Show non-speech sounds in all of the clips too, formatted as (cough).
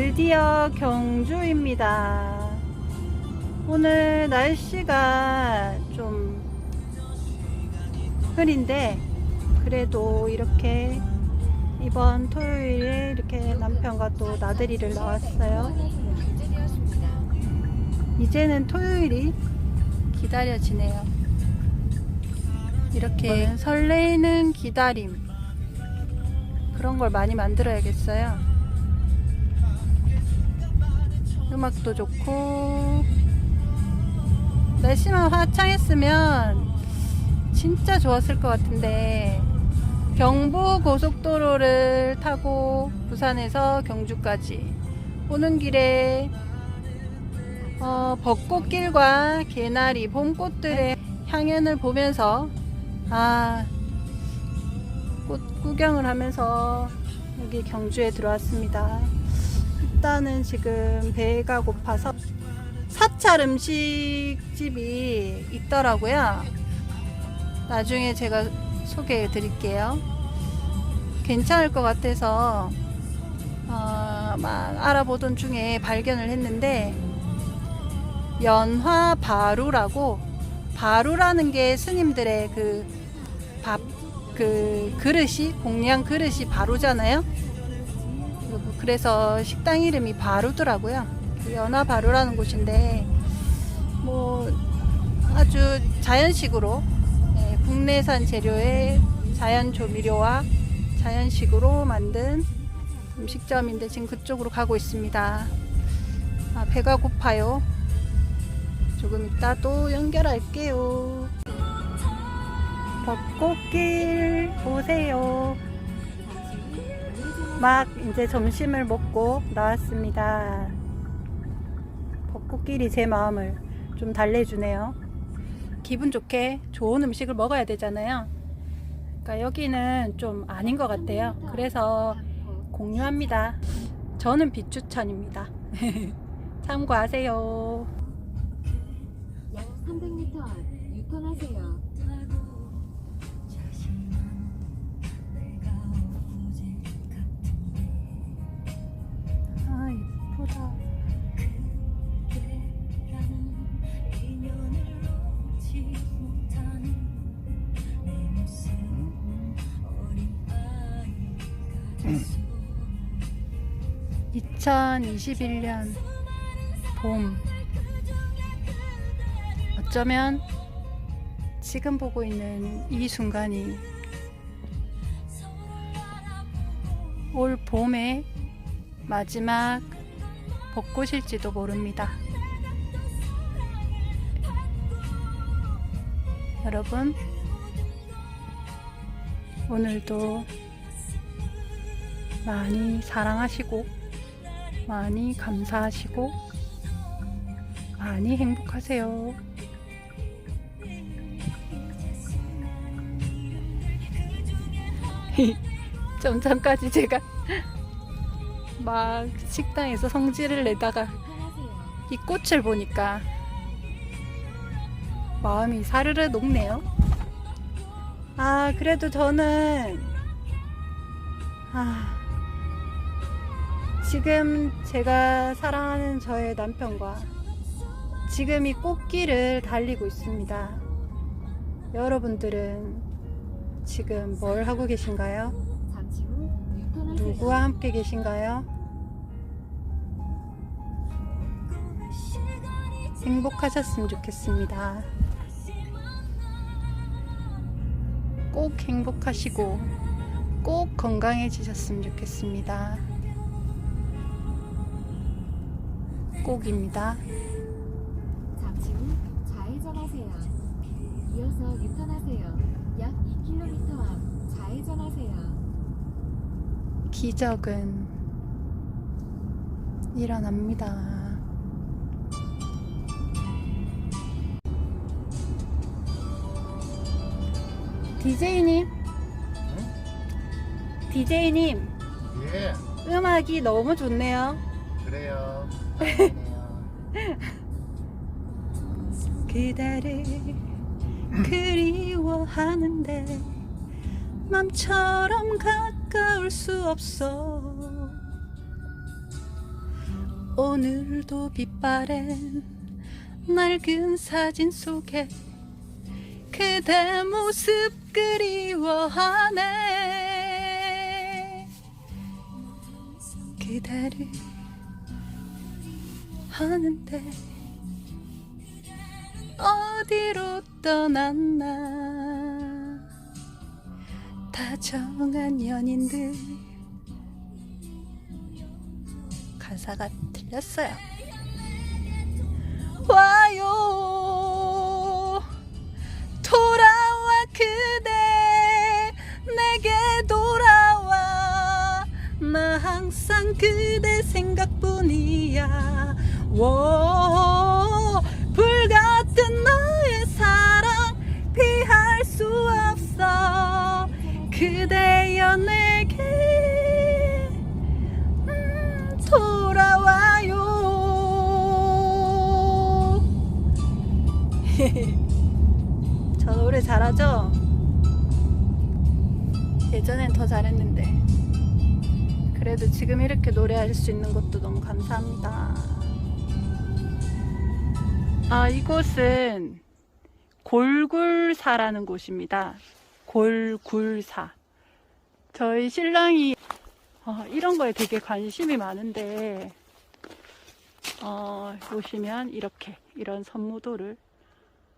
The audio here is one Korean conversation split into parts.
드디어 경주입니다. 오늘 날씨가 좀 흐린데 그래도 이렇게 이번 토요일에 이렇게 남편과 또 나들이를 나왔어요. 이제는 토요일이 기다려지네요. 이렇게 설레이는 기다림 그런 걸 많이 만들어야겠어요. 음악도 좋고 날씨만 화창했으면 진짜 좋았을 것 같은데 경부 고속도로를 타고 부산에서 경주까지 오는 길에 어, 벚꽃길과 개나리 봄꽃들의 향연을 보면서 아 꽃 구경을 하면서 여기 경주에 들어왔습니다. 일단은 지금 배가 고파서 사찰 음식집이 있더라고요. 나중에 제가 소개해 드릴게요. 괜찮을 것 같아서 어, 막 알아보던 중에 발견을 했는데 연화 바루라고 바루라는 게 스님들의 그 밥그 그릇이 공양 그릇이 바루잖아요. 그래서 식당 이름이 바루더라고요. 그 연화 바루라는 곳인데 뭐 아주 자연식으로 예, 국내산 재료의 자연 조미료와 자연식으로 만든 음식점인데 지금 그쪽으로 가고 있습니다. 아, 배가 고파요. 조금 이따 또 연결할게요. 벚꽃길 오세요. 막 이제 점심을 먹고 나왔습니다. 벚꽃길이 제 마음을 좀 달래주네요. 기분 좋게 좋은 음식을 먹어야 되잖아요. 그러니까 여기는 좀 아닌 것 같아요. 그래서 공유합니다. 저는 비추천입니다. (laughs) 참고하세요. 약 300m 앞 유턴하세요. (2021년) 봄 어쩌면 지금 보고 있는 이 순간이 올 봄의 마지막 벚꽃일지도 모릅니다. 여러분, 오늘도 많이 사랑하시고, 많이 감사하시고, 많이 행복하세요. (laughs) 좀 전까지 제가 (laughs) 막 식당에서 성질을 내다가. 이 꽃을 보니까 마음이 사르르 녹네요. 아, 그래도 저는 아, 지금 제가 사랑하는 저의 남편과 지금 이 꽃길을 달리고 있습니다. 여러분들은 지금 뭘 하고 계신가요? 누구와 함께 계신가요? 행복하셨으면 좋겠습니다. 꼭 행복하시고 꼭 건강해지셨으면 좋겠습니다. 꼭입니다. 잠시 후 좌회전하세요. 이어서 유턴하세요. 약 2km 앞 좌회전하세요. 기적은 일어납니다. DJ님, DJ님, 예, 음악이 너무 좋네요. 그래요. (laughs) 그대를 그리워하는데 맘처럼 가까울 수 없어. 오늘도 빛바랜 낡은 사진 속에 그대 모습 그리워하네. 그대를 하는데 어디로 떠났나. 다정한 연인들. 가사가 틀렸어요 워 불같은 너의 사랑 피할 수 없어 그대여 내게 음, 돌아와요 (laughs) 저 노래 잘하죠? 예전엔 더 잘했는데 그래도 지금 이렇게 노래할 수 있는 것도 너무 감사합니다. 아, 이곳은 골굴사라는 곳입니다. 골굴사. 저희 신랑이 어, 이런 거에 되게 관심이 많은데 어, 보시면 이렇게 이런 선무도를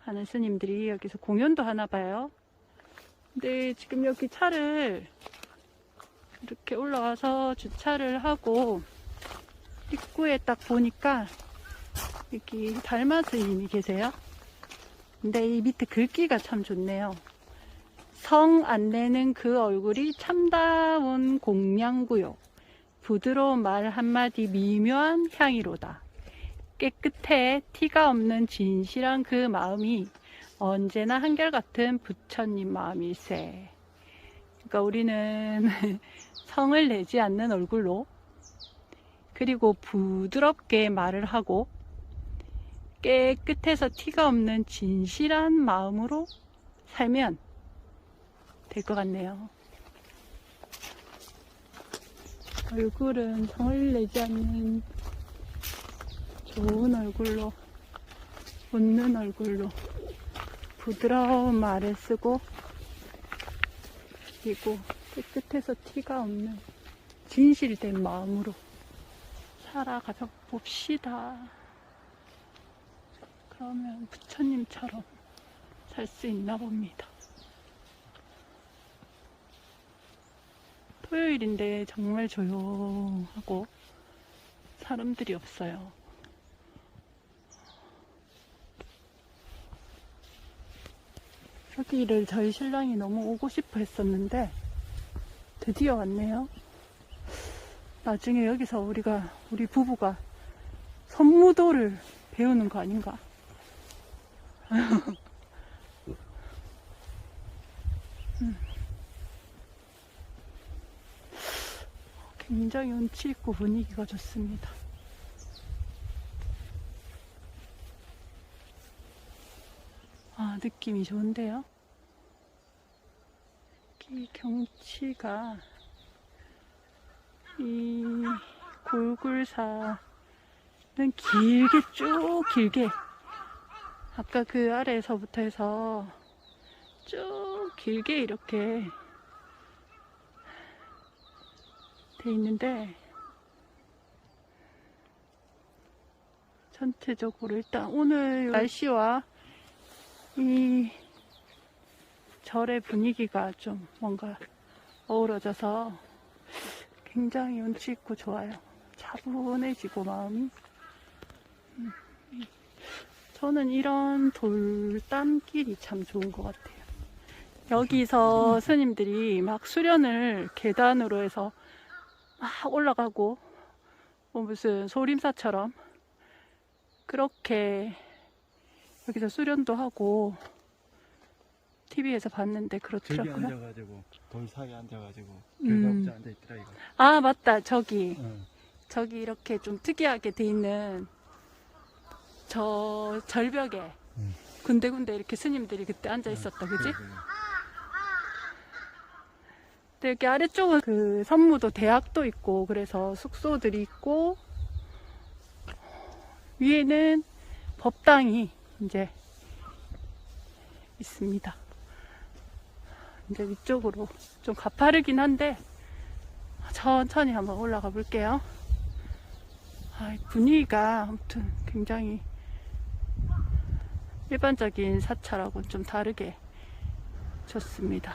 하는 스님들이 여기서 공연도 하나 봐요. 근데 지금 여기 차를 이렇게 올라와서 주차를 하고 입구에 딱 보니까 여기 달마 스님이 계세요. 근데 이 밑에 글귀가 참 좋네요. 성 안 내는 그 얼굴이 참다운 공양구요. 부드러운 말 한마디 미묘한 향이로다. 깨끗해 티가 없는 진실한 그 마음이 언제나 한결같은 부처님 마음일세. 그러니까 우리는 (laughs) 성을 내지 않는 얼굴로 그리고 부드럽게 말을 하고 깨끗해서 티가 없는 진실한 마음으로 살면 될 것 같네요. 얼굴은 성을 내지 않는 좋은 얼굴로, 웃는 얼굴로, 부드러운 말을 쓰고, 그리고 깨끗해서 티가 없는 진실된 마음으로 살아가 봅시다. 그러면 부처님처럼 살 수 있나 봅니다. 토요일인데 정말 조용하고 사람들이 없어요. 여기를 저희 신랑이 너무 오고 싶어 했었는데 드디어 왔네요. 나중에 여기서 우리가 우리 부부가 선무도를 배우는 거 아닌가? 음. 굉장히 운치 있고 분위기가 좋습니다. 아, 느낌이 좋은데요? 이 경치가 이 골굴사는 길게 쭉 길게 아까 그 아래에서부터 해서 쭉 길게 이렇게 돼 있는데 전체적으로 일단 오늘 날씨와 이 절의 분위기가 좀 뭔가 어우러져서 굉장히 운치 있고 좋아요. 차분해지고 마음이. 음, 저는 이런 돌담길이 참 좋은 것 같아요. 여기서 스님들이 막 수련을 계단으로 해서 막 올라가고 뭐 무슨 소림사처럼 그렇게 여기서 수련도 하고 TV에서 봤는데 저기 그렇더라고요. 앉아가지고 돌 사이에 앉아가지고 음. 그 음. 앉아 있더라 이거. 아 맞다 저기 응. 저기 이렇게 좀 특이하게 돼 있는 저 절벽에 음. 군데군데 이렇게 스님들이 그때 앉아 있었다 그지? 그래, 그래. 근데 여기 아래쪽은 그 선무도 대학도 있고 그래서 숙소들이 있고 위에는 법당이 이제 있습니다. 이제 위쪽으로 좀 가파르긴 한데 천천히 한번 올라가 볼게요. 아, 분위기가 아무튼 굉장히 일반적인 사찰하고는 좀 다르게 좋습니다.